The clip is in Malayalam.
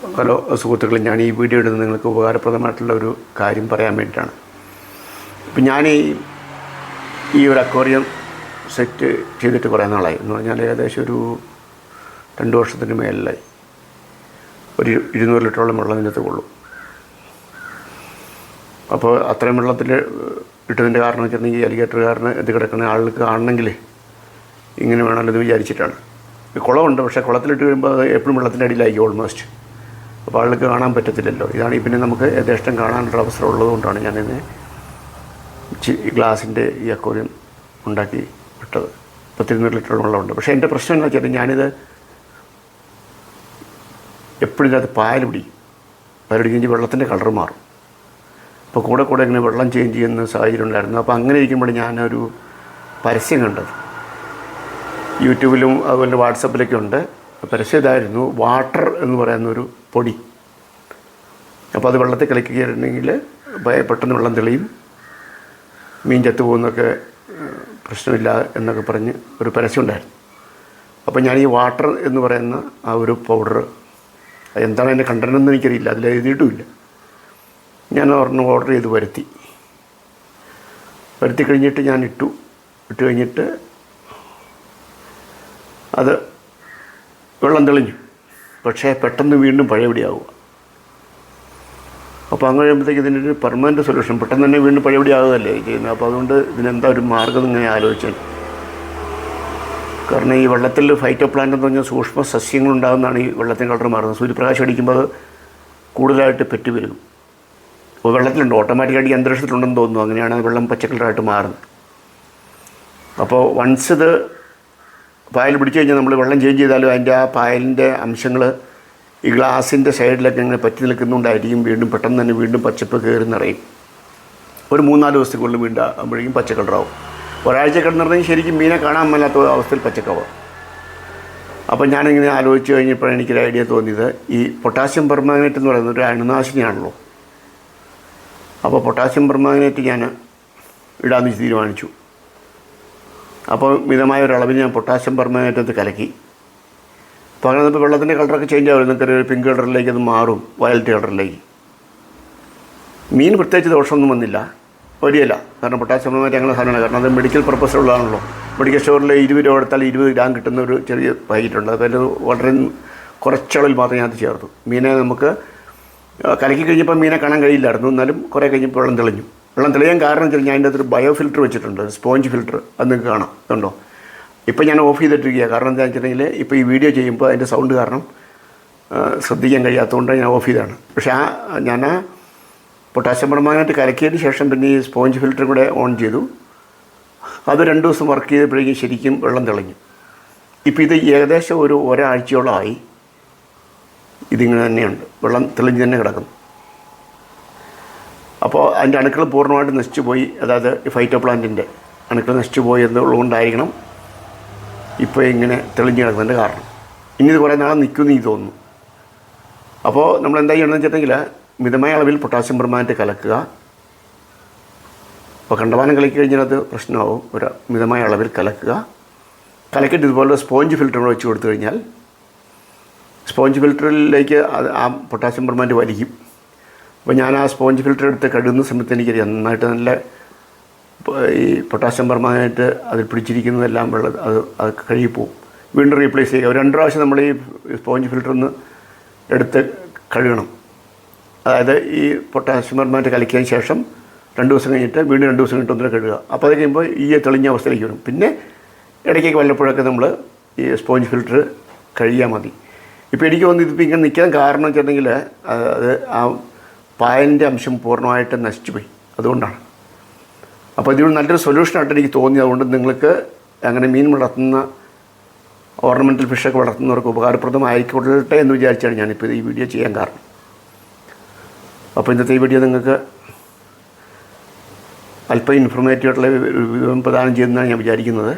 ഹലോ സുഹൃത്തുക്കളെ ഞാൻ ഈ വീഡിയോ എടുത്ത് നിങ്ങൾക്ക് ഉപകാരപ്രദമായിട്ടുള്ള ഒരു കാര്യം പറയാൻ വേണ്ടിയിട്ടാണ്. ഇപ്പം ഞാൻ ഈ ഈ ഒരു അക്വേറിയം സെറ്റ് ചെയ്തിട്ട് കുറേ നാളായി. എന്ന് പറഞ്ഞാൽ ഏകദേശം ഒരു രണ്ട് വർഷത്തിന് മേലിലായി ഒരു ഇരുന്നൂറ് ലിറ്ററോളം വെള്ളം ഇതിനകത്ത് കൊള്ളും അപ്പോൾ അത്രയും വെള്ളത്തിൽ ഇട്ടതിന്റെ കാരണം വെച്ചിട്ടുണ്ടെങ്കിൽ അലിഗേറ്ററുകാരന് ഇത് കിടക്കുന്ന ആളുകൾക്ക് കാണണമെങ്കിൽ ഇങ്ങനെ വേണമല്ലോ എന്ന് വിചാരിച്ചിട്ടാണ്. കുളമുണ്ട് പക്ഷേ കുളത്തിലിട്ട് കഴിയുമ്പോൾ അത് എപ്പോഴും വെള്ളത്തിന്റെ അടിയിലായിരിക്കും ഓൾമോസ്റ്റ് അപ്പോൾ ആളുകൾക്ക് കാണാൻ പറ്റത്തില്ലല്ലോ. ഇതാണ് പിന്നെ നമുക്ക് യഥേഷ്ടം കാണാനുള്ള അവസരം ഉള്ളതുകൊണ്ടാണ് ഞാനിന്ന് ഗ്ലാസിന്റെ ഈ അക്വേറിയം ഉണ്ടാക്കി വിട്ടത്. പത്തിരുന്നൂറ് ലിറ്റർ വെള്ളമുണ്ട്. പക്ഷേ എന്റെ പ്രശ്നം എന്ന് വെച്ചാൽ ഞാനിത് എപ്പോഴും അത് പായൽ പിടിക്കും പിടിക്കുമ്പോൾ വെള്ളത്തിന്റെ കളർ മാറും. അപ്പോൾ കൂടെ കൂടെ ഇങ്ങനെ വെള്ളം ചേഞ്ച് ചെയ്യുന്ന സാഹചര്യം ഉണ്ടായിരുന്നു. അപ്പോൾ അങ്ങനെ ഇരിക്കുമ്പോൾ ഞാനൊരു പരസ്യം കണ്ടത്. യൂട്യൂബിലും അതുപോലെ വാട്സപ്പിലൊക്കെ ഉണ്ട്. പരസ്യം ഇതായിരുന്നു വാട്ടർ എന്ന് പറയുന്ന ഒരു പൊടി. അപ്പോൾ അത് വെള്ളത്തിൽ കളിക്കുകയായിരുന്നെങ്കിൽ പെട്ടെന്ന് വെള്ളം തെളിയും. മീൻ ചത്തു പോകുന്നൊക്കെ ഏഹ്, പ്രശ്നമില്ല എന്നൊക്കെ പറഞ്ഞ് ഒരു പരസ്യം ഉണ്ടായിരുന്നു അപ്പോൾ ഞാൻ ഈ വാട്ടർ എന്ന് പറയുന്ന ആ ഒരു പൗഡർ എന്താണ് അതിന്റെ കണ്ടനെന്ന് എനിക്കറിയില്ല. അതിൽ എഴുതിയിട്ടുമില്ല. ഞാൻ ഒരെണ്ണം ഓർഡർ ചെയ്ത് വരുത്തി. വരുത്തി കഴിഞ്ഞിട്ട് ഞാൻ ഇട്ടു. ഇട്ട് കഴിഞ്ഞിട്ട് അത് വെള്ളം തെളിഞ്ഞു. പക്ഷേ പെട്ടെന്ന് വീണ്ടും പഴയപടിയാവുക. അപ്പോൾ അങ്ങനെ കഴിയുമ്പോഴത്തേക്ക് ഇതിനൊരു പെർമനന്റ് സൊല്യൂഷൻ പെട്ടെന്ന് തന്നെ വീണ്ടും പഴയപടി ആകുകയല്ലേ ചെയ്യുന്നത്. അപ്പോൾ അതുകൊണ്ട് ഇതിനെന്താ ഒരു മാർഗം ഇങ്ങനെ ആലോചിച്ചാൽ കാരണം ഈ വെള്ളത്തിൽ ഫൈറ്റോ പ്ലാന്റ് എന്ന് പറഞ്ഞാൽ സൂക്ഷ്മ സസ്യങ്ങളുണ്ടാകുന്നതാണ് ഈ വെള്ളത്തിന്റെ കളർ മാറുന്നത്. സൂര്യപ്രകാശം അടിക്കുമ്പോൾ കൂടുതലായിട്ട് പെറ്റി വരും. അപ്പോൾ വെള്ളത്തിലുണ്ട് ഓട്ടോമാറ്റിക്കായിട്ട് ഈ അന്തരീക്ഷത്തിലുണ്ടെന്ന് തോന്നുന്നു. അങ്ങനെയാണ് വെള്ളം പച്ച കളറായിട്ട് മാറുന്നത്. അപ്പോൾ വൺസ് ഇത് പായൽ പിടിച്ചു കഴിഞ്ഞാൽ നമ്മൾ വെള്ളം ചേഞ്ച് ചെയ്താലും അതിന്റെ ആ പായലിന്റെ അംശങ്ങൾ ഈ ഗ്ലാസിന്റെ സൈഡിലൊക്കെ ഇങ്ങനെ പറ്റി നിൽക്കുന്നുണ്ടായിരിക്കും. വീണ്ടും പെട്ടെന്ന് തന്നെ വീണ്ടും പച്ചപ്പ് കയറി നിറയും. ഒരു മൂന്നാൽ ദിവസത്തേക്കുള്ളിൽ വീണ്ടും ആകുമ്പോഴേക്കും പച്ച കളറാവും ഒരാഴ്ച കിടന്നിരുന്നെങ്കിൽ ശരിക്കും മീനെ കാണാൻ മേലാത്ത അവസ്ഥയിൽ പച്ചക്കാവാം. അപ്പോൾ ഞാനിങ്ങനെ ആലോചിച്ച് കഴിഞ്ഞപ്പോഴാണ് എനിക്കൊരു ഐഡിയ തോന്നിയത്. ഈ പൊട്ടാസ്യം പെർമാഗ്നേറ്റ് എന്ന് പറയുന്നത് ഒരു അണുനാശിനിയാണല്ലോ. അപ്പോൾ പൊട്ടാസ്യം പെർമാഗ്നേറ്റ് ഞാൻ ഇടാമെന്ന് തീരുമാനിച്ചു. അപ്പോൾ മിതമായ ഒരു അളവിൽ ഞാൻ പൊട്ടാസ്യം പെർമാഗ്നേറ്റ് അത് കലക്കി. അപ്പോൾ അങ്ങനെ ഇപ്പോൾ വെള്ളത്തിന്റെ കളറൊക്കെ ചേഞ്ച് ആവും എന്നിട്ട് ഒരു പിങ്ക് കളറിലേക്ക് അത് മാറും. വയലറ്റ് കളറിലേക്ക് മീൻ പ്രത്യേകിച്ച് ദോഷമൊന്നും വന്നില്ല. വലിയല്ല കാരണം പൊട്ടാസ്യം പെർമനേറ്റ് അങ്ങനെ സാധനമാണ് കാരണം അത് മെഡിക്കൽ പർപ്പസിലുള്ളതാണല്ലോ മെഡിക്കൽ സ്റ്റോറിൽ ഇരുപത് രൂപ എടുത്താൽ ഇരുപത് ഗ്രാം കിട്ടുന്ന ഒരു ചെറിയ പാക്കറ്റുണ്ട് അപ്പോൾ അതിൽ വളരെ കുറച്ചളവിൽ മാത്രം ഞാൻ അത് ചേർത്തു. മീനെ നമുക്ക് കലക്കി കഴിഞ്ഞപ്പോൾ മീനെ കാണാൻ കഴിയില്ലായിരുന്നു. എന്നാലും കുറേ കഴിഞ്ഞപ്പോൾ വെള്ളം തെളിഞ്ഞു. വെള്ളം തെളിയാൻ കാരണം വെച്ചാൽ ഞാൻ അതിന്റെ അകത്തൊരു ബയോ ഫിൽറ്റർ വെച്ചിട്ടുണ്ട് സ്പോഞ്ച് ഫിൽറ്റർ അത് നിങ്ങൾക്ക് കാണാം. കണ്ടോ ഇപ്പോൾ ഞാൻ ഓഫ് ചെയ്തിട്ടിരിക്കുക കാരണം എന്താ വെച്ചിട്ടുണ്ടെങ്കിൽ ഇപ്പോൾ ഈ വീഡിയോ ചെയ്യുമ്പോൾ അതിന്റെ സൗണ്ട് കാരണം ശ്രദ്ധിക്കാൻ കഴിയാത്തതുകൊണ്ട് ഞാൻ ഓഫ് ചെയ്താണ് പക്ഷേ ആ ഞാൻ ആ പൊട്ടാസ്യം പെർമാനേറ്റ് കലക്കിയതിന് ശേഷം പിന്നെ ഈ സ്പോഞ്ച് ഫിൽറ്റർ കൂടെ ഓൺ ചെയ്തു. അത് രണ്ട് ദിവസം വർക്ക് ചെയ്തപ്പോഴേക്കും ശരിക്കും വെള്ളം തെളിഞ്ഞു. ഇപ്പോൾ ഇത് ഏകദേശം ഒരു ഒരാഴ്ചയോളമായി ഇതിങ്ങനെ തന്നെയുണ്ട്. വെള്ളം തെളിഞ്ഞ് തന്നെ കിടക്കുന്നു. അതിന്റെ അണുക്കൾ പൂർണമായിട്ട് നശിച്ചു പോയി അതായത് ഫൈറ്റോ പ്ലാന്റിന്റെ അണുക്കൾ നശിച്ചു പോയി എന്നുള്ളതുകൊണ്ടായിരിക്കണം ഇപ്പോൾ ഇങ്ങനെ തെളിഞ്ഞു കിടക്കുന്നതിന്റെ കാരണം. ഇനി ഇത് കുറേ നാളെ നിൽക്കുമെന്ന് എനിക്ക് തോന്നുന്നു. അപ്പോൾ നമ്മൾ എന്താ ചെയ്യണമെന്ന് വെച്ചിട്ടുണ്ടെങ്കിൽ മിതമായ അളവിൽ പൊട്ടാസ്യം പെർമാനറ്റ് കലക്കുക. അപ്പോൾ കണ്ടമാനം കലക്കി കഴിഞ്ഞാൽ അത് പ്രശ്നമാവും. ഒരു മിതമായ അളവിൽ കലക്കുക. കലക്കിയിട്ട് ഇതുപോലെ സ്പോഞ്ച് ഫിൽറ്റർ കൂടെ വെച്ച് കൊടുത്തു കഴിഞ്ഞാൽ സ്പോഞ്ച് ഫിൽറ്ററിലേക്ക് ആ പൊട്ടാസ്യം പെർമാനറ്റ് വലിക്കും അപ്പോൾ ഞാൻ ആ സ്പോഞ്ച് ഫിൽറ്റർ എടുത്ത് കഴുകുന്ന സമയത്ത് എനിക്ക് നന്നായിട്ട് നല്ല ഈ പൊട്ടാസ്യം പെർമാനറ്റ് അതിൽ പിടിച്ചിരിക്കുന്നതെല്ലാം വെള്ളം അത് അത് കഴുകിപ്പോവും വീണ്ടും റീപ്ലേസ് ചെയ്യുക. രണ്ട് പ്രാവശ്യം നമ്മൾ ഈ സ്പോഞ്ച് ഫിൽറ്റർ ഒന്ന് എടുത്ത് കഴുകണം. അതായത് ഈ പൊട്ടാസ്യം പെർമാനറ്റ് കലക്കിയതിന് ശേഷം രണ്ട് ദിവസം കഴിഞ്ഞിട്ട് വീണ്ടും രണ്ട് ദിവസം കഴിഞ്ഞിട്ട് ഒന്നിനെ കഴുകുക. അപ്പോൾ അത് കഴിയുമ്പോൾ ഈ തെളിഞ്ഞ അവസ്ഥയിലേക്ക് വരും. പിന്നെ ഇടയ്ക്കൊക്കെ വല്ലപ്പോഴൊക്കെ നമ്മൾ ഈ സ്പോഞ്ച് ഫിൽറ്റർ കഴിയാൽ മതി. ഇപ്പോൾ എനിക്ക് തോന്നുന്നു ഇതിപ്പോൾ ഇങ്ങനെ നിൽക്കാൻ കാരണം വെച്ചിട്ടുണ്ടെങ്കിൽ അത് ആ പായലിന്റെ അംശം പൂർണമായിട്ട് നശിച്ചു പോയി. അതുകൊണ്ടാണ്. അപ്പോൾ ഇതിനോട് നല്ലൊരു സൊല്യൂഷനായിട്ട് എനിക്ക് തോന്നി. അതുകൊണ്ട് നിങ്ങൾക്ക് അങ്ങനെ മീൻ വളർത്തുന്ന ഓർണമെന്റൽ ഫിഷൊക്കെ വളർത്തുന്നവർക്ക് ഉപകാരപ്രദമായിക്കൊള്ളട്ടെ എന്ന് വിചാരിച്ചാണ് ഞാനിപ്പോൾ ഈ വീഡിയോ ചെയ്യാൻ കാരണം. അപ്പോൾ ഇന്നത്തെ ഈ വീഡിയോ നിങ്ങൾക്ക് അല്പം ഇൻഫോർമേറ്റീവ് ആയിട്ടുള്ള വിവരം പ്രദാനം ചെയ്യുന്നതാണ് ഞാൻ വിചാരിക്കുന്നത്.